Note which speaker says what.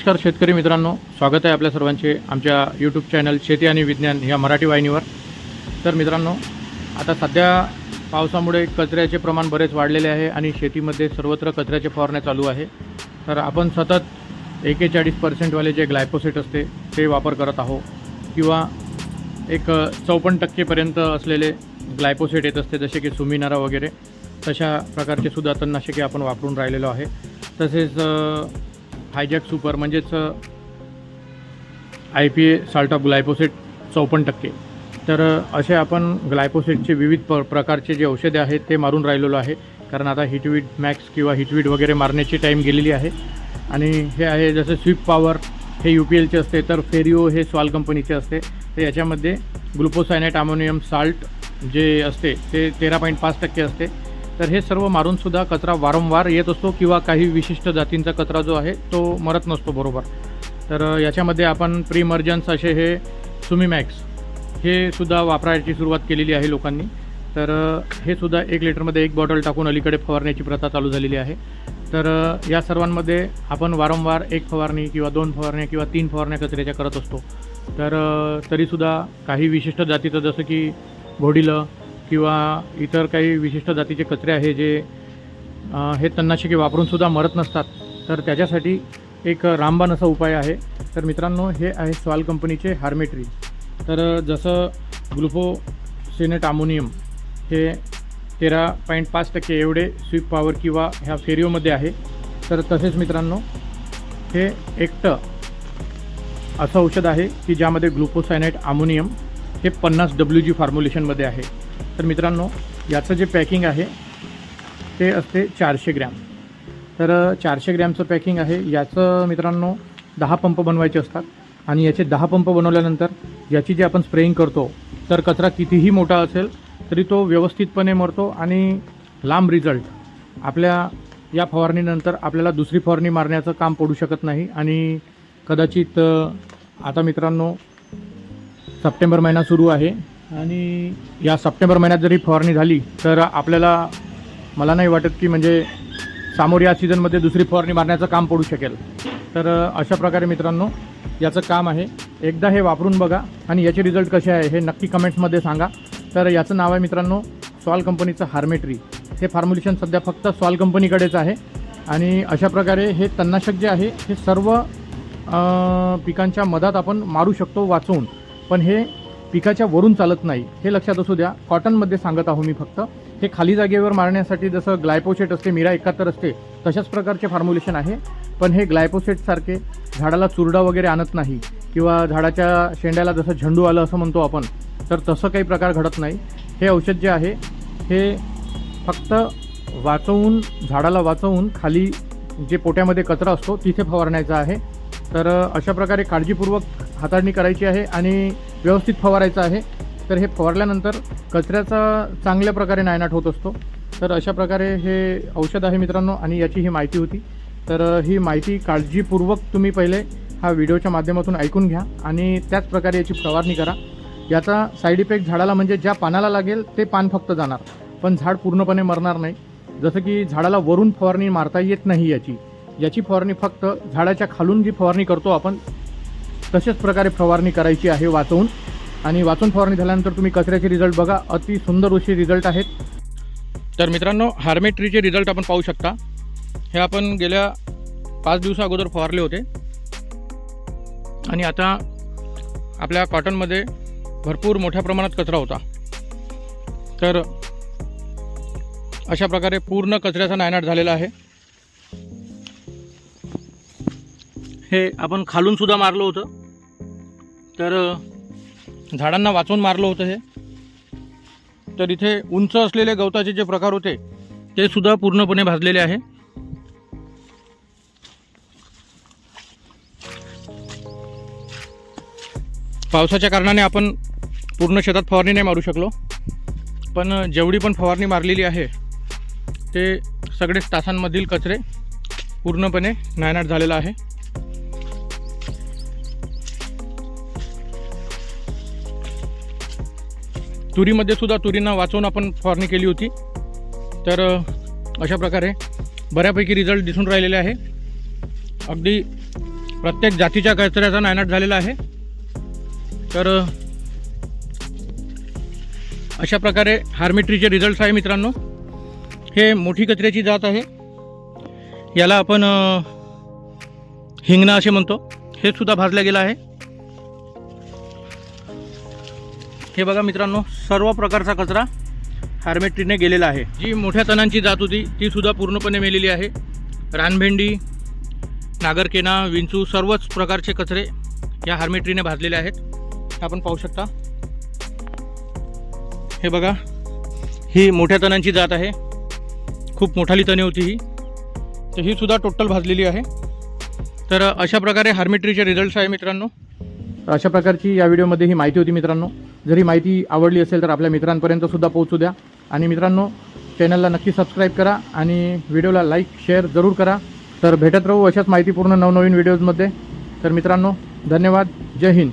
Speaker 1: नमस्कार शेतकरी मित्रांनो स्वागत आहे आपल्या सर्वांचे आमच्या यूट्यूब चॅनल शेती आणि विज्ञान ह्या मराठी वाहिनीवर. तर मित्रांनो आता सध्या पावसामुळे कचऱ्याचे प्रमाण बरेच वाढलेले आहे आणि शेतीमध्ये सर्वत्र कचऱ्याचे फवारण्या चालू आहे. तर आपण सतत एकेचाळीस पर्सेंटवाले जे ग्लायपोसेट असते ते वापर करत आहोत. किंवा एक चौपन्न टक्केपर्यंत असलेले ग्लायपोसेट येत असते जसे की सुमिनारा वगैरे तशा प्रकारचे सुद्धा तणनाशके आपण वापरून राहिलेलो आहे. तसेच हायजॅक सुपर म्हणजेच I P A salt of glyphosate चौपन्न टक्के. तर असे आपण ग्लायपोसेटचे विविध प प्रकारचे जे औषधे आहेत ते मारून राहिलेलो आहे. कारण आता हिटवीड मॅक्स किंवा हिटवीड वगैरे मारण्याची टाईम गेलेली आहे. आणि हे आहे जसं स्विप पॉवर हे यू पी एलचे असते तर फेरिओ हे स्वाल कंपनीचे असते. तर याच्यामध्ये ग्लुकोसायनेट अमोनियम साल्ट जे असते ते तेरा पॉईंट पाच टक्के असते. तर हे सर्व मारूनसुद्धा कचरा वारंवार येत असतो किंवा काही विशिष्ट जातींचा कचरा जो आहे तो मरत नसतो बरोबर. तर याच्यामध्ये आपण प्रीमर्जन्स असे हे सुमीमॅक्स हे सुद्धा वापरायची सुरुवात केलेली आहे लोकांनी. तर हे सुद्धा एक लिटरमध्ये एक बॉटल टाकून अलीकडे फवारण्याची प्रथा चालू झालेली आहे. तर या सर्वांमध्ये आपण वारंवार एक फवारणी किंवा दोन फवारण्या किंवा तीन फवारण्या कचऱ्याच्या करत असतो. तर तरीसुद्धा काही विशिष्ट जातीचं जसं की घोडीलं किंवा इतर काही विशिष्ट जातीचे कचरे आहे जे हे तणनाशके वापरूनसुद्धा मरत नसतात तर त्याच्यासाठी एक रामबाण असा उपाय आहे. तर मित्रांनो हे आहे स्वाल कंपनीचे हार्मेट्री. तर जसं ग्लुफोसिनेट अमोनियम हे तेरा पॉईंट पाच टक्के एवढे स्वीप पॉवर किंवा ह्या फेरिओमध्ये आहे तर तसेच मित्रांनो हे एकटं असं औषध आहे की ज्यामध्ये ग्लुकोसायनाईट अमोनियम हे पन्नास डब्ल्यू जी फॉर्म्युलेशनमध्ये आहे. तर मित्रांनो याचं जे पॅकिंग आहे ते असते चारशे ग्रॅम. तर चारशे ग्रॅमचं पॅकिंग आहे. याचं मित्रांनो दहा पंप बनवायचे असतात. आणि याचे दहा पंप बनवल्यानंतर याची जी आपण स्प्रेइंग करतो तर कचरा कितीही मोठा असेल तरी तो व्यवस्थितपणे मरतो आणि लांब रिझल्ट आपल्या या फवारणीनंतर आपल्याला दुसरी फवारणी मारण्याचं काम पडू शकत नाही. आणि कदाचित आता मित्रांनो सप्टेंबर महिना सुरू आहे. आणि या सप्टेंबर महिन्यात जरी फवारणी झाली तर आपल्याला मला नाही वाटत की म्हणजे सामोर या सीझनमध्ये दुसरी फवारणी मारण्याचं काम पडू शकेल. तर अशा प्रकारे मित्रांनो याचं काम आहे. एकदा हे वापरून बघा आणि याचे रिझल्ट कसे आहे हे नक्की कमेंट्समध्ये सांगा. तर याचं नाव आहे मित्रांनो सॉल कंपनीचं हार्मेट्री हे फॉर्म्युलेशन सध्या फक्त सॉल कंपनीकडेच आहे. आणि अशा प्रकारे हे तणनाशक जे आहे हे सर्व पिकांच्या मधात आपण मारू शकतो वाचवून. पण हे पिकाच्या वरून चालत नाही. हे लक्षात असू द्या. कॉटनमध्ये सांगत आहो मी फक्त. हे खाली जागेवर मारण्यासाठी जसं ग्लायपोसेट असते मिरा एकाहत्तर असते तशाच प्रकारचे फॉर्म्युलेशन आहे. पण हे ग्लायपोसेटसारखे झाडाला चुरडा वगैरे आणत नाही किंवा झाडाच्या शेंड्याला जसं झेंडू आलं असं म्हणतो आपण तर तसं काही प्रकार घडत नाही. हे औषध जे आहे हे फक्त वाचवून झाडाला वाचवून खाली जे पोट्यामध्ये कचरा असतो तिथे फवारण्याचा आहे. तर अशा प्रकारे काळजीपूर्वक हाताळणी करायची आहे आणि व्यवस्थित फवारायचं आहे. तर हे फवारल्यानंतर कचऱ्याचा चांगल्या प्रकारे नायनाट होत असतो. तर अशा प्रकारे हे औषध आहे मित्रांनो आणि याची ही माहिती होती. तर ही माहिती काळजीपूर्वक तुम्ही पहिले हा व्हिडिओच्या माध्यमातून ऐकून घ्या आणि त्याच प्रकारे याची फवारणी करा. याचा साईड इफेक्ट झाडाला म्हणजे ज्या पानाला लागेल ते पान फक्त जाणार. पण झाड पूर्णपणे मरणार नाही. जसं की झाडाला वरून फवारणी मारता येत नाही याची. याची फवारणी फक्त झाडाच्या खालून जी फवारणी करतो आपण तशाच प्रकारे फवारणी करायची आहे वाचवून. आणि वाचून फवारणी झाल्यानंतर तुम्ही कचऱ्याचे रिझल्ट बघा. अति सुंदर उशी रिझल्ट आहेत. तर मित्रांनो हार्मेट्रीचे रिझल्ट आपण पाहू शकता. हे आपण गेल्या पाच दिवसा अगोदर फवारले होते. आणि आता आपल्या कॉटनमध्ये भरपूर मोठ्या प्रमाणात कचरा होता. तर अशा प्रकारे पूर्ण कचऱ्याचा नायनाट झालेला आहे. हे आपण खालून सुद्धा मारलं होतं. तर झाडांना वाचवून मारलं होतं हे. तर इथे उंच असलेले गवताचे जे प्रकार होते ते सुद्धा पूर्णपणे भाजलेले आहे. पावसाच्या कारणाने आपण पूर्ण शेतात फवारणी नाही मारू शकलो. पण जेवढी पण फवारणी मारलेली आहे ते सगळेच तासांमधील कचरे पूर्णपणे नायनाट झालेला आहे. तुरीमध्ये सुद्धा तुरींना वाचवून आपण फवारणी केली होती. तर अशा प्रकारे बऱ्यापैकी रिझल्ट दिसून राहिलेले आहे. अगदी प्रत्येक जातीच्या कचऱ्याचा नायनाट झालेला आहे. तर अशा प्रकारे हार्मिट्रीचे रिझल्ट्स आहे मित्रांनो. हे मोठी कचऱ्याची जात आहे. याला आपण हिंगणा असे म्हणतो. हे सुद्धा भाजलं गेलं आहे. हे बघा मित्रांनो सर्व प्रकारचा कचरा हार्मेट्रीने गेलेला आहे. जी मोठ्या तणांची जात होती ती सुद्धा पूर्णपणे मेलेली आहे. रानभेंडी नागरकेना विंचू सर्वच प्रकारचे कचरे या हार्मेट्रीने भाजलेले आहेत. आपण पाहू शकता. हे बघा ही मोठ्या तणांची जात आहे. खूप मोठाली तणे होती ही. तर ही सुद्धा टोटल भाजलेली आहे. तर अशा प्रकारे हार्मेट्रीचे रिझल्ट्स आहे मित्रांनो. अशा प्रकारची या व्हिडिओमध्ये ही माहिती होती मित्रांनो. जर ही माहिती आवडली असेल तर आपल्या मित्रांपर्यंत सुद्धा पोहोचू द्या. आणि मित्रांनो चॅनलला नक्की सबस्क्राईब करा आणि व्हिडिओला लाईक शेअर जरूर करा. तर भेटत राहू अशाच माहितीपूर्ण नवनवीन व्हिडिओजमध्ये तर मित्रांनो धन्यवाद. जय हिंद.